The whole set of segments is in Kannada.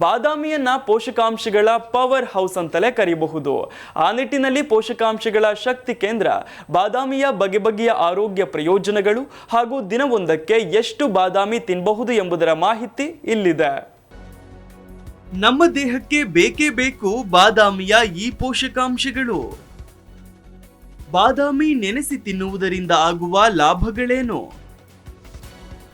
ಬಾದಾಮಿಯನ್ನ ಪೋಷಕಾಂಶಗಳ ಪವರ್ ಹೌಸ್ ಅಂತಲೇ ಕರೆಯಬಹುದು ಆ ನಿಟ್ಟಿನಲ್ಲಿ ಪೋಷಕಾಂಶಗಳ ಶಕ್ತಿ ಕೇಂದ್ರ, ಬಾದಾಮಿಯ ಬಗೆ ಬಗೆಯ ಆರೋಗ್ಯ ಪ್ರಯೋಜನಗಳು ಹಾಗೂ ದಿನವೊಂದಕ್ಕೆ ಎಷ್ಟು ಬಾದಾಮಿ ತಿನ್ನಬಹುದು ಎಂಬುದರ ಮಾಹಿತಿ ಇಲ್ಲಿದೆ. ನಮ್ಮ ದೇಹಕ್ಕೆ ಬೇಕೇ ಬೇಕು ಬಾದಾಮಿಯ ಈ ಪೋಷಕಾಂಶಗಳು? ಬಾದಾಮಿ ನೆನೆಸಿ ತಿನ್ನುವುದರಿಂದ ಆಗುವ ಲಾಭಗಳೇನು?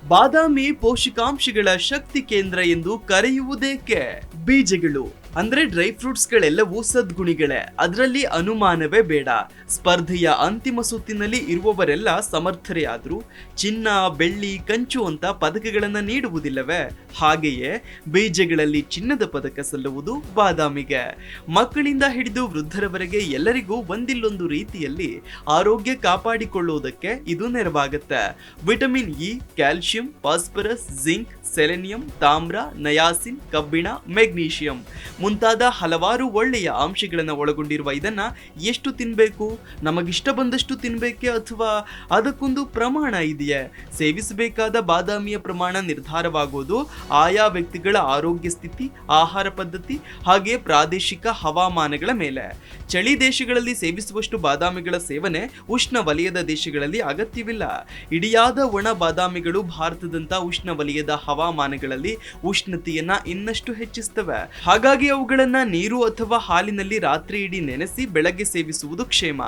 ಬಾದಾಮಿ ಪೋಷಕಾಂಶಗಳ ಶಕ್ತಿ ಕೇಂದ್ರ ಎಂದು ಕರೆಯುವುದೇಕೆ? ಬೀಜಗಳು ಅಂದ್ರೆ ಡ್ರೈ ಫ್ರೂಟ್ಸ್ ಗಳೆಲ್ಲವೂ ಸದ್ಗುಣಿಗಳೇ ಅದರಲ್ಲಿ ಅನುಮಾನವೇ ಬೇಡ. ಸ್ಪರ್ಧೆಯ ಅಂತಿಮ ಸುತ್ತಿನಲ್ಲಿ ಇರುವವರೆಲ್ಲ ಸಮರ್ಥರೇ ಆದರೂ, ಚಿನ್ನ, ಬೆಳ್ಳಿ, ಕಂಚು ಅಂತ ಪದಕಗಳನ್ನು ನೀಡುವುದಿಲ್ಲವೇ? ಹಾಗೆಯೇ ಬೀಜಗಳಲ್ಲಿ ಚಿನ್ನದ ಪದಕ ಸಲ್ಲುವುದು ಬಾದಾಮಿಗೆ. ಮಕ್ಕಳಿಂದ ಹಿಡಿದು ವೃದ್ಧರವರೆಗೆ ಎಲ್ಲರಿಗೂ ಒಂದಿಲ್ಲೊಂದು ರೀತಿಯಲ್ಲಿ ಆರೋಗ್ಯ ಕಾಪಾಡಿಕೊಳ್ಳುವುದಕ್ಕೆ ಇದು ನೆರವಾಗುತ್ತೆ. Vitamin E calcium phosphorus, zinc, selenium, ತಾಮ್ರ, ನಯಾಸಿನ್, ಕಬ್ಬಿಣ, ಮೆಗ್ನೀಷಿಯಂ. ಮುಂತಾದ ಹಲವಾರು ಒಳ್ಳೆಯ ಅಂಶಗಳನ್ನು ಒಳಗೊಂಡಿರುವ ಇದನ್ನ ಎಷ್ಟು ತಿನ್ನಬೇಕು ನಮಗಿಷ್ಟ ಬಂದಷ್ಟು ತಿನ್ನಬೇಕೆ ಅಥವಾ ಅದಕ್ಕೊಂದು ಪ್ರಮಾಣ ಇದೆಯೇ? ಸೇವಿಸಬೇಕಾದ ಬಾದಾಮಿಯ ಪ್ರಮಾಣ ನಿರ್ಧಾರವಾಗುವುದು ಆಯಾ ವ್ಯಕ್ತಿಗಳ ಆರೋಗ್ಯ ಸ್ಥಿತಿ, ಆಹಾರ ಪದ್ಧತಿ ಹಾಗೆ ಪ್ರಾದೇಶಿಕ ಹವಾಮಾನಗಳ ಮೇಲೆ. ಚಳಿ ದೇಶಗಳಲ್ಲಿ ಸೇವಿಸುವಷ್ಟು ಬಾದಾಮಿಗಳ ಸೇವನೆ ಉಷ್ಣ ವಲಯದ ದೇಶಗಳಲ್ಲಿ ಅಗತ್ಯವಿಲ್ಲ. ಇಡಿಯಾದ ಒಣ ಬಾದಾಮಿಗಳು ಭಾರತದಂತ ಉಷ್ಣ ವಲಯದ ಹವಾಮಾನಗಳಲ್ಲಿ ಉಷ್ಣತೆಯನ್ನ ಇನ್ನಷ್ಟು ಹೆಚ್ಚಿಸ್ತವೆ. ಹಾಗಾಗಿ ಅವುಗಳನ್ನ ನೀರು ಅಥವಾ ಹಾಲಿನಲ್ಲಿ ರಾತ್ರಿ ಇಡೀ ನೆನೆಸಿ ಬೆಳಗ್ಗೆ ಸೇವಿಸುವುದು ಕ್ಷೇಮ.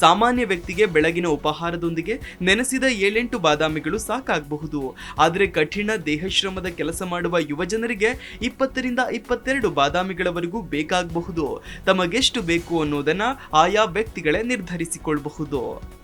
ಸಾಮಾನ್ಯ ವ್ಯಕ್ತಿಗೆ ಬೆಳಗಿನ ಉಪಹಾರದೊಂದಿಗೆ ನೆನೆಸಿದ ಏಳೆಂಟು ಬಾದಾಮಿಗಳು ಸಾಕಾಗಬಹುದು. ಆದರೆ ಕಠಿಣ ದೇಹಶ್ರಮದ ಕೆಲಸ ಮಾಡುವ ಯುವ ಜನರಿಗೆ ಇಪ್ಪತ್ತರಿಂದ ಇಪ್ಪತ್ತೆರಡು ಬಾದಾಮಿಗಳವರೆಗೂ ಬೇಕಾಗಬಹುದು. ತಮಗೆಷ್ಟು ಬೇಕು ಅನ್ನೋದನ್ನ ಆಯಾ ವ್ಯಕ್ತಿಗಳೇ ನಿರ್ಧರಿಸಿಕೊಳ್ಳಬಹುದು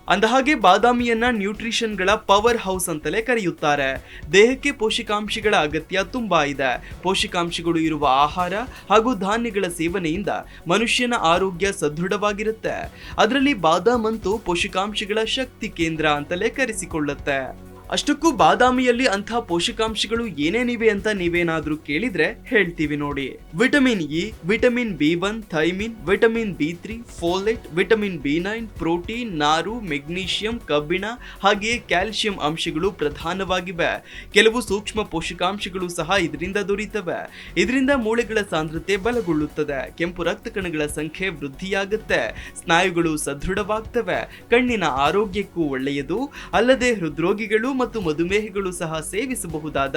ಅಂದಹಾಗೆ ಬಾದಾಮಿಯನ್ನ ನ್ಯೂಟ್ರಿಷನ್ಗಳ ಪವರ್ ಹೌಸ್ ಅಂತಲೇ ಕರೆಯುತ್ತಾರೆ. ದೇಹಕ್ಕೆ ಪೋಷಕಾಂಶಗಳ ಅಗತ್ಯ ತುಂಬಾ ಇದೆ. ಪೋಷಕಾಂಶಗಳು ಇರುವ ಆಹಾರ ಹಾಗೂ ಧಾನ್ಯಗಳ ಸೇವನೆಯಿಂದ ಮನುಷ್ಯನ ಆರೋಗ್ಯ ಸದೃಢವಾಗಿರುತ್ತೆ. ಅದರಲ್ಲಿ ಬಾದಾಮಂತೂ ಪೋಷಕಾಂಶಗಳ ಶಕ್ತಿ ಕೇಂದ್ರ ಅಂತಲೇ ಕರೆಸಿಕೊಳ್ಳುತ್ತೆ. ಅಷ್ಟಕ್ಕೂ ಬಾದಾಮಿಯಲ್ಲಿ ಅಂಥ ಪೋಷಕಾಂಶಗಳು ಏನೇನಿವೆ ಅಂತ ನೀವೇನಾದ್ರೂ ಕೇಳಿದ್ರೆ ಹೇಳ್ತೀವಿ ನೋಡಿ. Vitamin E, vitamin B one, thiamine, vitamin B three, folate, vitamin B nine, protein, ನಾರು, ಮೆಗ್ನೀಷಿಯಂ, ಕಬ್ಬಿಣ ಹಾಗೆಯೇ ಕ್ಯಾಲ್ಸಿಯಂ ಅಂಶಗಳು ಪ್ರಧಾನವಾಗಿವೆ. ಕೆಲವು ಸೂಕ್ಷ್ಮ ಪೋಷಕಾಂಶಗಳು ಸಹ ಇದರಿಂದ ದೊರೀತವೆ. ಇದರಿಂದ ಮೂಳೆಗಳ ಸಾಂದ್ರತೆ ಬಲಗೊಳ್ಳುತ್ತದೆ. ಕೆಂಪು ರಕ್ತ ಕಣಗಳ ಸಂಖ್ಯೆ ವೃದ್ಧಿಯಾಗುತ್ತೆ. ಸ್ನಾಯುಗಳು ಸದೃಢವಾಗ್ತವೆ. ಕಣ್ಣಿನ ಆರೋಗ್ಯಕ್ಕೂ ಒಳ್ಳೆಯದು. ಅಲ್ಲದೆ ಹೃದ್ರೋಗಿಗಳು ಮತ್ತು ಮಧುಮೇಹಿಗಳು ಸಹ ಸೇವಿಸಬಹುದಾದ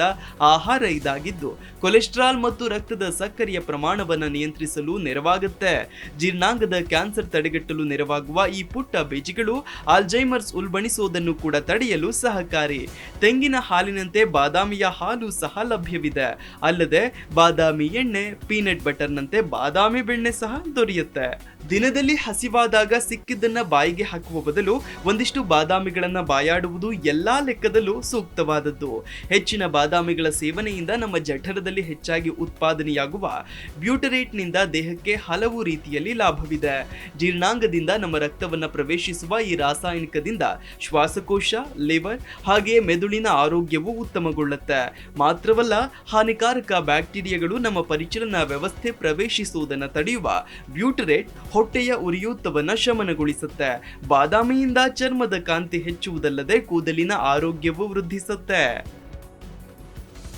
ಆಹಾರ ಇದಾಗಿದ್ದು, ಕೊಲೆಸ್ಟ್ರಾಲ್ ಮತ್ತು ರಕ್ತದ ಸಕ್ಕರೆಯ ಪ್ರಮಾಣವನ್ನು ನಿಯಂತ್ರಿಸಲು ನೆರವಾಗುತ್ತೆ. ಜೀರ್ಣಾಂಗದ ಕ್ಯಾನ್ಸರ್ ತಡೆಗಟ್ಟಲು ನೆರವಾಗುವ ಈ ಪುಟ್ಟ ಬೀಜಗಳು ಆಲ್ಜೈಮರ್ಸ್ ಉಲ್ಬಣಿಸುವುದನ್ನು ಕೂಡ ತಡೆಯಲು ಸಹಕಾರಿ. ತೆಂಗಿನ ಹಾಲಿನಂತೆ ಬಾದಾಮಿಯ ಹಾಲು ಸಹ ಲಭ್ಯವಿದೆ. ಅಲ್ಲದೆ, ಬಾದಾಮಿ ಎಣ್ಣೆ, ಪೀನಟ್ ಬಟರ್ನಂತೆ ಬಾದಾಮಿ ಬೆಣ್ಣೆ ಸಹ ದೊರೆಯುತ್ತೆ. ದಿನದಲ್ಲಿ ಹಸಿವಾದಾಗ ಸಿಕ್ಕಿದ್ದನ್ನ ಬಾಯಿಗೆ ಹಾಕುವ ಬದಲು ಒಂದಿಷ್ಟು ಬಾದಾಮಿಗಳನ್ನ ಬಾಯಾಡುವುದು ಎಲ್ಲಾ ಲೆಕ್ಕದಲ್ಲೂ ಸೂಕ್ತವಾದದ್ದು. ಹೆಚ್ಚಿನ ಬಾದಾಮಿಗಳ ಸೇವನೆಯಿಂದ ನಮ್ಮ ಜಠರದಲ್ಲಿ ಹೆಚ್ಚಾಗಿ ಉತ್ಪಾದನೆಯಾಗುವ ಬ್ಯೂಟರೇಟ್ನಿಂದ ದೇಹಕ್ಕೆ ಹಲವು ರೀತಿಯಲ್ಲಿ ಲಾಭವಿದೆ. ಜೀರ್ಣಾಂಗದಿಂದ ನಮ್ಮ ರಕ್ತವನ್ನ ಪ್ರವೇಶಿಸುವ ಈ ರಾಸಾಯನಿಕದಿಂದ ಶ್ವಾಸಕೋಶ, ಲಿವರ್ ಹಾಗೆಯೇ ಮೆದುಳಿನ ಆರೋಗ್ಯವು ಉತ್ತಮಗೊಳ್ಳುತ್ತೆ. ಮಾತ್ರವಲ್ಲ, ಹಾನಿಕಾರಕ ಬ್ಯಾಕ್ಟೀರಿಯಾಗಳು ನಮ್ಮ ಪರಿಚಲನಾ ವ್ಯವಸ್ಥೆ ಪ್ರವೇಶಿಸುವುದನ್ನು ತಡೆಯುವ ಬ್ಯೂಟರೇಟ್ ಹೊಟ್ಟೆಯ ಉರಿಯೂತವನ್ನ ಶಮನಗೊಳಿಸುತ್ತೆ. ಬಾದಾಮಿಯಿಂದ ಚರ್ಮದ ಕಾಂತಿ ಹೆಚ್ಚುವುದಲ್ಲದೆ ಕೂದಲಿನ योग्य वो वृद्धि सत्य है।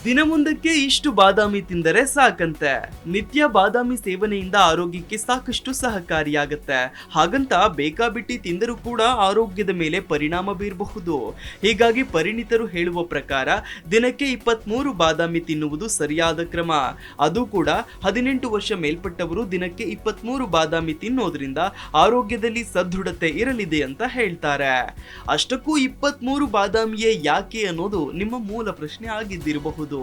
ವೃದ್ಧಿಸುತ್ತೆ ದಿನಮೊಂದಕ್ಕೆ ಇಷ್ಟು ಬಾದಾಮಿ ತಿಂದರೆ ಸಾಕಂತೆ. ನಿತ್ಯ ಬಾದಾಮಿ ಸೇವನೆಯಿಂದ ಆರೋಗ್ಯಕ್ಕೆ ಸಾಕಷ್ಟು ಸಹಕಾರಿಯಾಗತ್ತೆ. ಹಾಗಂತ ಬೇಕಾಬಿಟ್ಟಿ ತಿಂದರೂ ಕೂಡ ಆರೋಗ್ಯದ ಮೇಲೆ ಪರಿಣಾಮ ಬೀರಬಹುದು. ಹೀಗಾಗಿ ಪರಿಣಿತರು ಹೇಳುವ ಪ್ರಕಾರ ದಿನಕ್ಕೆ ಇಪ್ಪತ್ಮೂರು ಬಾದಾಮಿ ತಿನ್ನುವುದು ಸರಿಯಾದ ಕ್ರಮ. ಅದು ಕೂಡ ಹದಿನೆಂಟು ವರ್ಷ ಮೇಲ್ಪಟ್ಟವರು ದಿನಕ್ಕೆ ಇಪ್ಪತ್ಮೂರು ಬಾದಾಮಿ ತಿನ್ನೋದ್ರಿಂದ ಆರೋಗ್ಯದಲ್ಲಿ ಸದೃಢತೆ ಇರಲಿದೆ ಅಂತ ಹೇಳ್ತಾರೆ. ಅಷ್ಟಕ್ಕೂ ಇಪ್ಪತ್ಮೂರು ಬಾದಾಮಿಯೇ ಯಾಕೆ ಅನ್ನೋದು ನಿಮ್ಮ ಮೂಲ ಪ್ರಶ್ನೆ ಆಗಿದ್ದಿರಬಹುದು.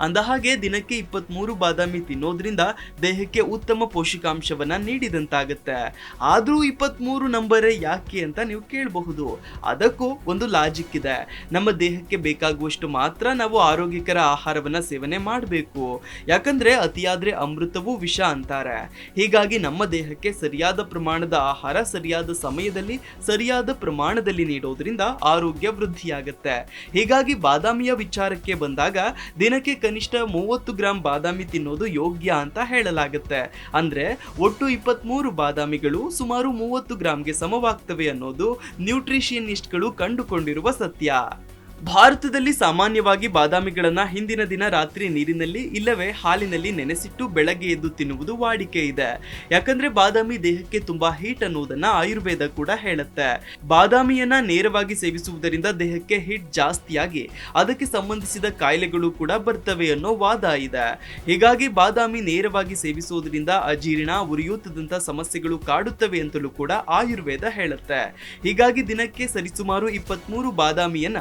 ಅಂದಹಾಗೆ ದಿನಕ್ಕೆ ಇಪ್ಪತ್ಮೂರು ಬಾದಾಮಿ ತಿನ್ನೋದ್ರಿಂದ ದೇಹಕ್ಕೆ ಉತ್ತಮ ಪೋಷಕಾಂಶವನ್ನ ನೀಡಿದಂತಾಗತ್ತೆ. ಆದರೂ ಇಪ್ಪತ್ಮೂರು ನಂಬರೇ ಯಾಕೆ ಅಂತ ನೀವು ಕೇಳಬಹುದು. ಅದಕ್ಕೂ ಒಂದು ಲಾಜಿಕ್ ಇದೆ. ನಮ್ಮ ದೇಹಕ್ಕೆ ಬೇಕಾಗುವಷ್ಟು ಮಾತ್ರ ನಾವು ಆರೋಗ್ಯಕರ ಆಹಾರವನ್ನ ಸೇವನೆ ಮಾಡಬೇಕು. ಯಾಕಂದ್ರೆ ಅತಿಯಾದ್ರೆ ಅಮೃತವೂ ವಿಷ ಅಂತಾರೆ. ಹೀಗಾಗಿ ನಮ್ಮ ದೇಹಕ್ಕೆ ಸರಿಯಾದ ಪ್ರಮಾಣದ ಆಹಾರ ಸರಿಯಾದ ಸಮಯದಲ್ಲಿ, ಸರಿಯಾದ ಪ್ರಮಾಣದಲ್ಲಿ ನೀಡೋದ್ರಿಂದ ಆರೋಗ್ಯ ವೃದ್ಧಿಯಾಗುತ್ತೆ. ಹೀಗಾಗಿ ಬಾದಾಮಿಯ ವಿಚಾರಕ್ಕೆ ಬಂದಾಗ ದಿನಕ್ಕೆ ಕನಿಷ್ಠ ಮೂವತ್ತು ಗ್ರಾಂ ಬಾದಾಮಿ ತಿನ್ನೋದು ಯೋಗ್ಯ ಅಂತ ಹೇಳಲಾಗುತ್ತೆ. ಅಂದ್ರೆ ಒಟ್ಟು ಇಪ್ಪತ್ಮೂರು ಬಾದಾಮಿಗಳು ಸುಮಾರು ಮೂವತ್ತು ಗ್ರಾಂಗೆ ಸಮವಾಗ್ತವೆ ಅನ್ನೋದು ನ್ಯೂಟ್ರಿಷಿಯನಿಸ್ಟ್ಗಳು ಕಂಡುಕೊಂಡಿರುವ ಸತ್ಯ. ಭಾರತದಲ್ಲಿ ಸಾಮಾನ್ಯವಾಗಿ ಬಾದಾಮಿಗಳನ್ನ ಹಿಂದಿನ ದಿನ ರಾತ್ರಿ ನೀರಿನಲ್ಲಿ ಇಲ್ಲವೇ ಹಾಲಿನಲ್ಲಿ ನೆನೆಸಿಟ್ಟು ಬೆಳಗ್ಗೆ ಎದ್ದು ತಿನ್ನುವುದು ವಾಡಿಕೆ ಇದೆ. ಯಾಕಂದ್ರೆ ಬಾದಾಮಿ ದೇಹಕ್ಕೆ ತುಂಬಾ ಹೀಟ್ ಅನ್ನೋದನ್ನ ಆಯುರ್ವೇದ ಕೂಡ ಹೇಳುತ್ತೆ. ಬಾದಾಮಿಯನ್ನ ನೇರವಾಗಿ ಸೇವಿಸುವುದರಿಂದ ದೇಹಕ್ಕೆ ಹೀಟ್ ಜಾಸ್ತಿಯಾಗಿ ಅದಕ್ಕೆ ಸಂಬಂಧಿಸಿದ ಕಾಯಿಲೆಗಳು ಕೂಡ ಬರ್ತವೆ ಅನ್ನೋ ವಾದ ಇದೆ. ಹೀಗಾಗಿ ಬಾದಾಮಿ ನೇರವಾಗಿ ಸೇವಿಸುವುದರಿಂದ ಅಜೀರ್ಣ, ಉರಿಯೂತದಂತ ಸಮಸ್ಯೆಗಳು ಕಾಡುತ್ತವೆ ಅಂತಲೂ ಕೂಡ ಆಯುರ್ವೇದ ಹೇಳುತ್ತೆ. ಹೀಗಾಗಿ ದಿನಕ್ಕೆ ಸರಿಸುಮಾರು ಇಪ್ಪತ್ಮೂರು ಬಾದಾಮಿಯನ್ನ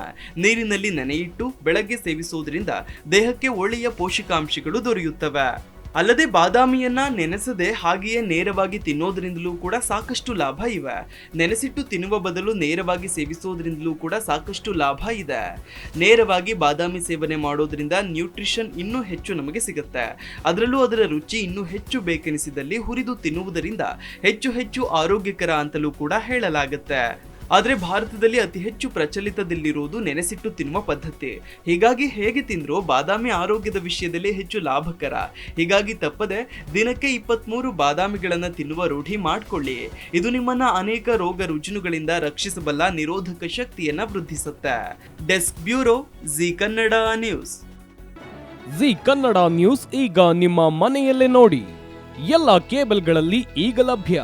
ನೀರಿನಲ್ಲಿ ನೆನೆಯಿಟ್ಟು ಬೆಳಗ್ಗೆ ಸೇವಿಸುವುದರಿಂದ ದೇಹಕ್ಕೆ ಒಳ್ಳೆಯ ಪೋಷಕಾಂಶಗಳು ದೊರೆಯುತ್ತವೆ. ಅಲ್ಲದೆ ಬಾದಾಮಿಯನ್ನ ನೆನೆಸದೆ ಹಾಗೆಯೇ ನೇರವಾಗಿ ತಿನ್ನೋದ್ರಿಂದಲೂ ಕೂಡ ಸಾಕಷ್ಟು ಲಾಭ ಇವೆ. ನೆನೆಸಿಟ್ಟು ತಿನ್ನುವ ಬದಲು ನೇರವಾಗಿ ಸೇವಿಸೋದ್ರಿಂದಲೂ ಕೂಡ ಸಾಕಷ್ಟು ಲಾಭ ಇದೆ. ನೇರವಾಗಿ ಬಾದಾಮಿ ಸೇವನೆ ಮಾಡೋದ್ರಿಂದ ನ್ಯೂಟ್ರಿಷನ್ ಇನ್ನೂ ಹೆಚ್ಚು ನಮಗೆ ಸಿಗುತ್ತೆ. ಅದರಲ್ಲೂ ಅದರ ರುಚಿ ಇನ್ನೂ ಹೆಚ್ಚು ಬೇಕೆನಿಸಿದಲ್ಲಿ ಹುರಿದು ತಿನ್ನುವುದರಿಂದ ಹೆಚ್ಚು ಹೆಚ್ಚು ಆರೋಗ್ಯಕರ ಅಂತಲೂ ಕೂಡ ಹೇಳಲಾಗುತ್ತೆ. ಆದ್ರೆ ಭಾರತದಲ್ಲಿ ಅತಿ ಹೆಚ್ಚು ಪ್ರಚಲಿತದಲ್ಲಿರುವುದು ನೆನೆಸಿಟ್ಟು ತಿನ್ನುವ ಪದ್ಧತಿ. ಹೀಗಾಗಿ ಹೇಗೆ ತಿಂದರೂ ಬಾದಾಮಿ ಆರೋಗ್ಯದ ವಿಷಯದಲ್ಲಿ ಹೆಚ್ಚು ಲಾಭಕರ. ಹೀಗಾಗಿ ತಪ್ಪದೆ ದಿನಕ್ಕೆ ಇಪ್ಪತ್ಮೂರು ಬಾದಾಮಿಗಳನ್ನು ತಿನ್ನುವ ರೂಢಿ ಮಾಡಿಕೊಳ್ಳಿ. ಇದು ನಿಮ್ಮನ್ನ ಅನೇಕ ರೋಗ ರುಜಿನುಗಳಿಂದ ರಕ್ಷಿಸಬಲ್ಲ ನಿರೋಧಕ ಶಕ್ತಿಯನ್ನ ವೃದ್ಧಿಸುತ್ತೆ. Desk bureau Zee Kannada news. Zee Kannada news ಈಗ ನಿಮ್ಮ ಮನೆಯಲ್ಲೇ ನೋಡಿ. ಎಲ್ಲ ಕೇಬಲ್ಗಳಲ್ಲಿ ಈಗ ಲಭ್ಯ.